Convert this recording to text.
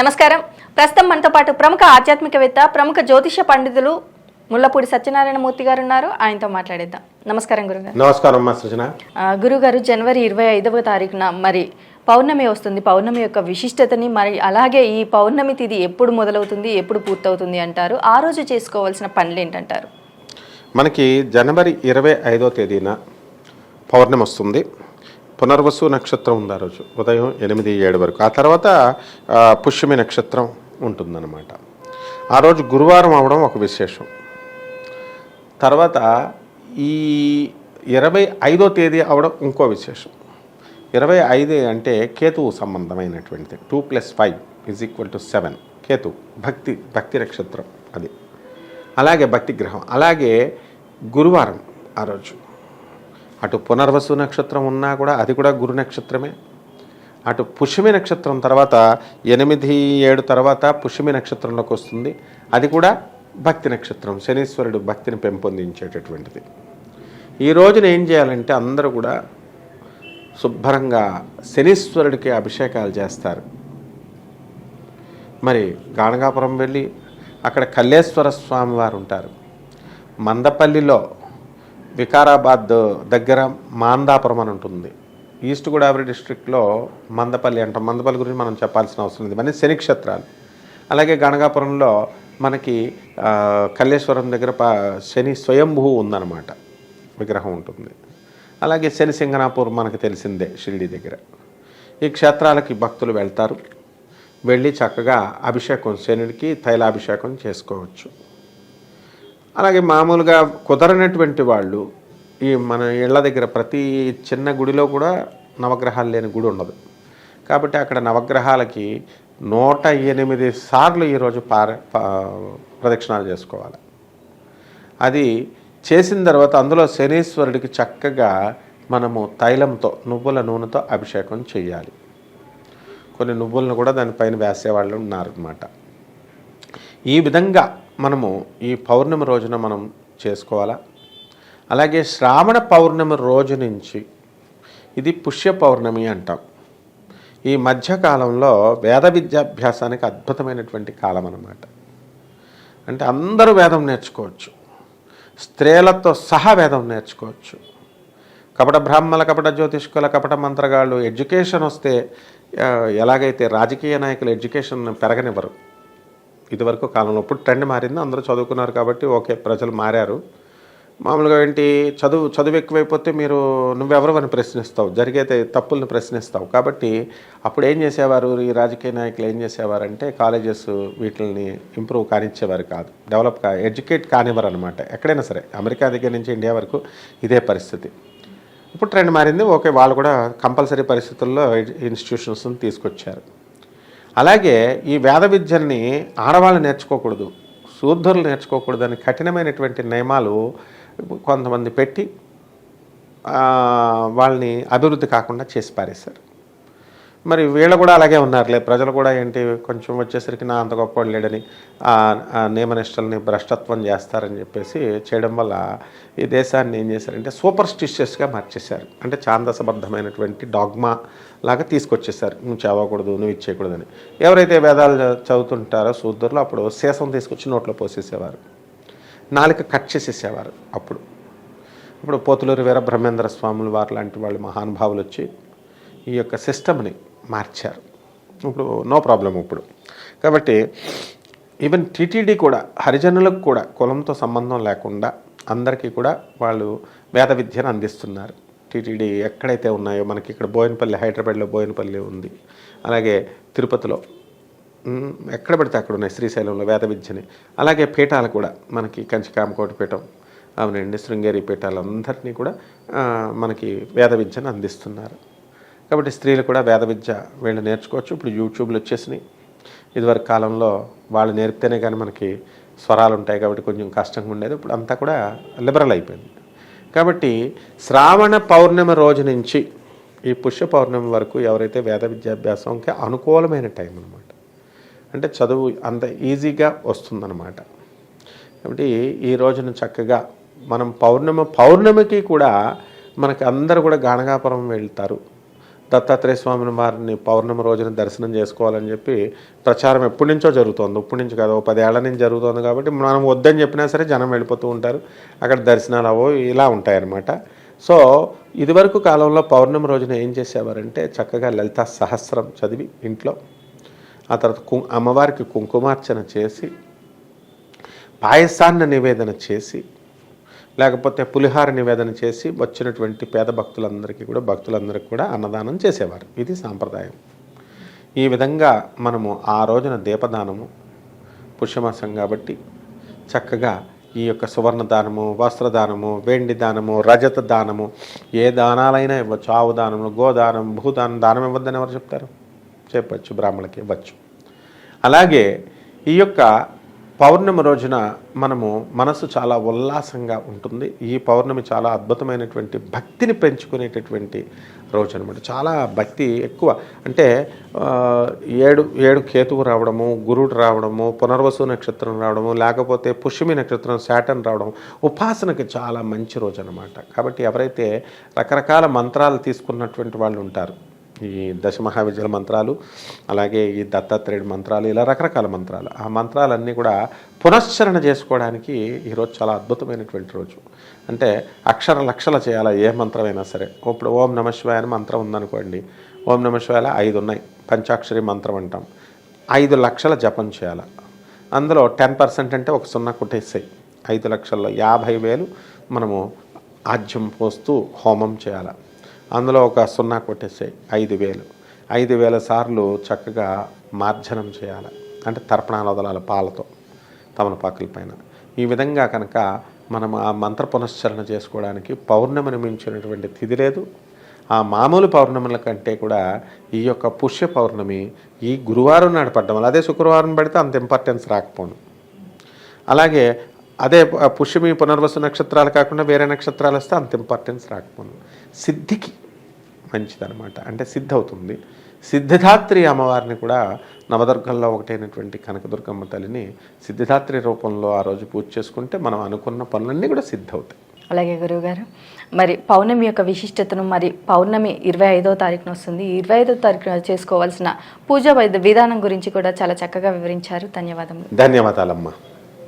నమస్కారం. ప్రస్తుతం మనతో పాటు ప్రముఖ ఆధ్యాత్మికవేత్త ప్రముఖ జ్యోతిష పండితులు ముల్లపూడి సత్యనారాయణ మూర్తి గారు ఉన్నారు ఆయనతో మాట్లాడేద్దాం. నమస్కారం గురుగారు. నమస్కారం మా సృజన. గురుగారు జనవరి ఇరవై ఐదవ తారీఖున మరి పౌర్ణమి వస్తుంది. పౌర్ణమి యొక్క విశిష్టతని మరి అలాగే ఈ పౌర్ణమి తిథి ఎప్పుడు మొదలవుతుంది ఎప్పుడు పూర్తవుతుంది అంటారు. ఆ రోజు చేసుకోవాల్సిన పనులు ఏంటంటారు మనకి జనవరి ఇరవై ఐదో తేదీన పౌర్ణమి వస్తుంది. పునర్వసు నక్షత్రం ఉంది ఆ రోజు. ఉదయం ఎనిమిది ఏడు వరకు. ఆ తర్వాత పుష్యమి నక్షత్రం ఉంటుందన్నమాట. ఆ రోజు గురువారం అవడం ఒక విశేషం. తర్వాత ఈ ఇరవై ఐదో తేదీ అవడం ఇంకో విశేషం. ఇరవై ఐదు అంటే కేతువు సంబంధమైనటువంటిది. Two plus five is equal to seven. Ketu భక్తి భక్తి నక్షత్రం అది. అలాగే భక్తి గ్రహం. అలాగే గురువారం ఆ రోజు. అటు పునర్వసు నక్షత్రం ఉన్నా కూడా అది కూడా గురు నక్షత్రమే. అటు పుష్యమి నక్షత్రం తర్వాత ఎనిమిది ఏడు తర్వాత పుష్యమి నక్షత్రంలోకి వస్తుంది. అది కూడా భక్తి నక్షత్రం శనీశ్వరుడు భక్తిని పెంపొందించేటటువంటిది. ఈ రోజున ఏం చేయాలంటే అందరూ కూడా శుభ్రంగా శనీశ్వరుడికి అభిషేకాలు చేస్తారు. మరి గాణగాపురం వెళ్ళి అక్కడ కల్లేశ్వర స్వామి వారు ఉంటారు. మందపల్లిలో వికారాబాద్ దగ్గర మాందాపురం అని ఉంటుంది. ఈస్ట్ గోదావరి డిస్ట్రిక్ట్లో మందపల్లి అంటాం. మందపల్లి గురించి మనం చెప్పాల్సిన అవసరం లేదు. మన శనిక్షేత్రాలు. అలాగే గణగాపురంలో మనకి ఆ, కల్లేశ్వరం దగ్గర ప శని స్వయంభూ ఉందన్నమాట. విగ్రహం ఉంటుంది. అలాగే శని సింగనాపూర్ మనకు తెలిసిందే షిరిడి దగ్గర. ఈ క్షేత్రాలకి భక్తులు వెళ్తారు. వెళ్ళి చక్కగా అభిషేకం శనుడికి తైలాభిషేకం చేసుకోవచ్చు. అలాగే మామూలుగా కుదరనటువంటి వాళ్ళు ఈ మన ఇళ్ళ దగ్గర ప్రతి చిన్న గుడిలో కూడా నవగ్రహాలు లేని గుడి ఉండదు. కాబట్టి అక్కడ నవగ్రహాలకి నూట ఎనిమిది సార్లు ఈరోజు పార పా- ప్రదక్షిణాలు చేసుకోవాలి. అది చేసిన తర్వాత అందులో శనీశ్వరుడికి చక్కగా మనము తైలంతో నువ్వుల నూనెతో అభిషేకం చేయాలి కొన్ని నువ్వులను కూడా దానిపైన వేసేవాళ్ళు ఉన్నారనమాట ఈ విధంగా మనము ఈ పౌర్ణమి రోజున మనం చేసుకోవాలా? అలాగే శ్రావణ పౌర్ణమి రోజు నుంచి ఇది పుష్య పౌర్ణమి అంటాం. ఈ మధ్యకాలంలో వేద విద్యాభ్యాసానికి అద్భుతమైనటువంటి కాలం అన్నమాట అంటే అందరూ వేదం నేర్చుకోవచ్చు. స్త్రీలతో సహా వేదం నేర్చుకోవచ్చు. కపట బ్రాహ్మణ కపట జ్యోతిష్కుల కపట మంత్రగాళ్ళు ఎడ్యుకేషన్ వస్తే ఎలాగైతే రాజకీయ నాయకులు ఎడ్యుకేషన్ పెరగనివ్వరు. ఇదివరకు కాలంలో ఇప్పుడు ట్రెండ్ మారింది అందరూ చదువుకున్నారు కాబట్టి ఓకే ప్రజలు మారారు. మామూలుగా ఏంటి చదువు చదువు ఎక్కువైపోతే మీరు నువ్వెవరు అని ప్రశ్నిస్తావు జరిగేది తప్పుల్ని ప్రశ్నిస్తావు. కాబట్టి అప్పుడు ఏం చేసేవారు ఈ రాజకీయ నాయకులు ఏం చేసేవారంటే కాలేజెస్ వీటిని ఇంప్రూవ్ కానిచ్చేవారు కాదు. డెవలప్ కా ఎడ్యుకేట్ కానివ్వరు అనమాట ఎక్కడైనా సరే అమెరికా దగ్గర నుంచి ఇండియా వరకు ఇదే పరిస్థితి. ఇప్పుడు ట్రెండ్ మారింది ఓకే వాళ్ళు కూడా కంపల్సరీ పరిస్థితుల్లో ఇన్స్టిట్యూషన్స్ని తీసుకొచ్చారు. అలాగే ఈ వేద విద్యల్ని ఆడవాళ్ళు నేర్చుకోకూడదు శూద్రులు నేర్చుకోకూడదని కఠినమైనటువంటి నియమాలు కొంతమంది పెట్టి వాళ్ళని అభివృద్ధి కాకుండా చేసి పారేశారు. మరి వీళ్ళు కూడా అలాగే ఉన్నారులే. ప్రజలు కూడా ఏంటి కొంచెం వచ్చేసరికి నా అంత గొప్పవాడు లేడని ఆ నియమనిష్టల్ని భ్రష్టత్వం చేస్తారని చెప్పేసి చేయడం వల్ల ఈ దేశాన్ని ఏం చేశారంటే సూపర్ స్టిషియస్గా మార్చేశారు. అంటే ఛాందసబద్ధమైనటువంటి డాగ్మా లాగా తీసుకొచ్చేసారు నువ్వు చదవకూడదు నువ్వు ఇచ్చేయకూడదని ఎవరైతే వేదాలు చదువుతుంటారో సూదరులు అప్పుడు శేషం తీసుకొచ్చి నోట్లో పోసేసేవారు. నాలుక కట్ చేసేసేవారు అప్పుడు. ఇప్పుడు పోతులూరు వీర బ్రహ్మేంద్ర స్వాములు వారు లాంటి వాళ్ళు మహానుభావులు వచ్చి ఈ యొక్క సిస్టమ్ని మార్చారు. ఇప్పుడు నో ప్రాబ్లం ఇప్పుడు. కాబట్టి ఈవెన్ టీటీడీ కూడా హరిజనులకు కూడా కులంతో సంబంధం లేకుండా అందరికీ కూడా వాళ్ళు వేద విద్యను అందిస్తున్నారు. టీటీడీ ఎక్కడైతే ఉన్నాయో మనకి ఇక్కడ బోయినపల్లి హైదరాబాద్లో బోయినపల్లి ఉంది. అలాగే తిరుపతిలో ఎక్కడ పడితే అక్కడ ఉన్నాయి శ్రీశైలంలో వేద విద్యని. అలాగే పీఠాలు కూడా మనకి కంచికామకోటి పీఠం అవునండి శృంగేరి పీఠాలు అందరినీ కూడా మనకి వేద విద్యను అందిస్తున్నారు. కాబట్టి స్త్రీలు కూడా వేద విద్య వీళ్ళు నేర్చుకోవచ్చు. ఇప్పుడు యూట్యూబ్లు వచ్చేసినాయి. ఇదివరకు కాలంలో వాళ్ళు నేర్పితేనే కానీ మనకి స్వరాలు ఉంటాయి కాబట్టి కొంచెం కష్టంగా ఉండేది. ఇప్పుడు అంతా కూడా లిబరల్ అయిపోయింది. కాబట్టి శ్రావణ పౌర్ణమి రోజు నుంచి ఈ పుష్య పౌర్ణమి వరకు ఎవరైతే వేద విద్యాభ్యాసంకి అనుకూలమైన టైం అనమాట అంటే చదువు అంత ఈజీగా వస్తుందన్నమాట. కాబట్టి ఈ రోజున చక్కగా మనం పౌర్ణమి పౌర్ణమికి కూడా మనకి అందరూ కూడా గాణగాపురం వెళ్తారు. దత్తాత్రేయ స్వామిని వారిని పౌర్ణమి రోజున దర్శనం చేసుకోవాలని చెప్పి ప్రచారం ఎప్పటి నుంచో జరుగుతోంది. ఇప్పటి నుంచి కాదు ఓ పదేళ్ళ నుంచి జరుగుతోంది కాబట్టి మనం వద్దని చెప్పినా సరే జనం వెళ్ళిపోతూ ఉంటారు. అక్కడ దర్శనాలు అవో ఇలా ఉంటాయన్నమాట. సో ఇదివరకు కాలంలో పౌర్ణమి రోజున ఏం చేసేవారంటే చక్కగా లలిత సహస్రం చదివి ఇంట్లో ఆ తర్వాత కు అమ్మవారికి కుంకుమార్చన చేసి పాయసాన్ని నివేదన చేసి లేకపోతే పులిహార నివేదన చేసి వచ్చినటువంటి పేద భక్తులందరికీ కూడా భక్తులందరికీ కూడా అన్నదానం చేసేవారు. ఇది సాంప్రదాయం. ఈ విధంగా మనము ఆ రోజున దీపదానము పుష్యమాసం కాబట్టి చక్కగా ఈ యొక్క సువర్ణ దానము వస్త్రదానము వెండి దానము రజత దానము ఏ దానాలైనా ఇవ్వచ్చు. ఆవు దానము గోదానం భూదానం దానం ఇవ్వద్దని ఎవరు చెప్తారు? చెప్పచ్చు బ్రాహ్మణులకి ఇవ్వచ్చు. అలాగే ఈ యొక్క పౌర్ణమి రోజున మనము మనసు చాలా ఉల్లాసంగా ఉంటుంది. ఈ పౌర్ణమి చాలా అద్భుతమైనటువంటి భక్తిని పెంచుకునేటటువంటి రోజు అనమాట చాలా భక్తి ఎక్కువ. అంటే ఏడు ఏడు కేతువు రావడము గురుడు రావడము పునర్వసు నక్షత్రం రావడము లేకపోతే పుష్యమి నక్షత్రం శాటన్ రావడం ఉపాసనకి చాలా మంచి రోజు అనమాట కాబట్టి ఎవరైతే రకరకాల మంత్రాలు తీసుకున్నటువంటి వాళ్ళు ఉంటారు ఈ దశ మంత్రాలు అలాగే ఈ దత్తాత్రేయుడు మంత్రాలు ఇలా రకరకాల మంత్రాలు. ఆ మంత్రాలన్నీ కూడా పునశ్చరణ చేసుకోవడానికి ఈరోజు చాలా అద్భుతమైనటువంటి రోజు. అంటే అక్షర లక్షల చేయాలి ఏ మంత్రమైనా సరే. ఇప్పుడు ఓం నమ శివాయ అని మంత్రం ఉందనుకోండి. ఓం నమ శివాయలో ఐదు ఉన్నాయి. పంచాక్షరి మంత్రం అంటాం. ఐదు లక్షల జపం చేయాలి. అందులో టెన్ పర్సెంట్ అంటే ఒక సున్నా కొట్టేసాయి. ఐదు లక్షల్లో యాభై వేలు మనము ఆజ్యం పోస్తూ హోమం చేయాలి. అందులో ఒక సున్నా కొట్టేసాయి. ఐదు వేలు. ఐదు వేల సార్లు చక్కగా మార్జనం చేయాలి. అంటే తర్పణాలు వదలాలి పాలతో తమలపాకుల పైన. ఈ విధంగా కనుక మనం ఆ మంత్ర పునశ్చరణ చేసుకోవడానికి పౌర్ణమిని మించినటువంటి తిథి లేదు. ఆ మామూలు పౌర్ణముల కంటే కూడా ఈ యొక్క పుష్య పౌర్ణమి ఈ గురువారం నాడు పడ్డం వల్ల అదే శుక్రవారం పడితే అంత ఇంపార్టెన్స్ రాకపోను. అలాగే అదే పుష్యమి పునర్వసు నక్షత్రాలు కాకుండా వేరే నక్షత్రాలు వస్తే అంత ఇంపార్టెన్స్ రాకపోను. సిద్ధికి మంచిదన్నమాట. అంటే సిద్ధి అవుతుంది సిద్ధిదాత్రి అమ్మవారిని కూడా నవదుర్గంలో ఒకటైనటువంటి కనకదుర్గమ్మ తల్లిని సిద్ధిదాత్రి రూపంలో ఆ రోజు పూజ చేసుకుంటే మనం అనుకున్న పనులన్నీ కూడా సిద్ధవుతాయి. అలాగే గురువుగారు మరి పౌర్ణమి యొక్క విశిష్టతను మరి పౌర్ణమి ఇరవై ఐదో తారీఖున వస్తుంది. ఇరవై ఐదో తారీఖున చేసుకోవాల్సిన పూజా విధానం గురించి కూడా చాలా చక్కగా వివరించారు. ధన్యవాదములు. ధన్యవాదాలమ్మా.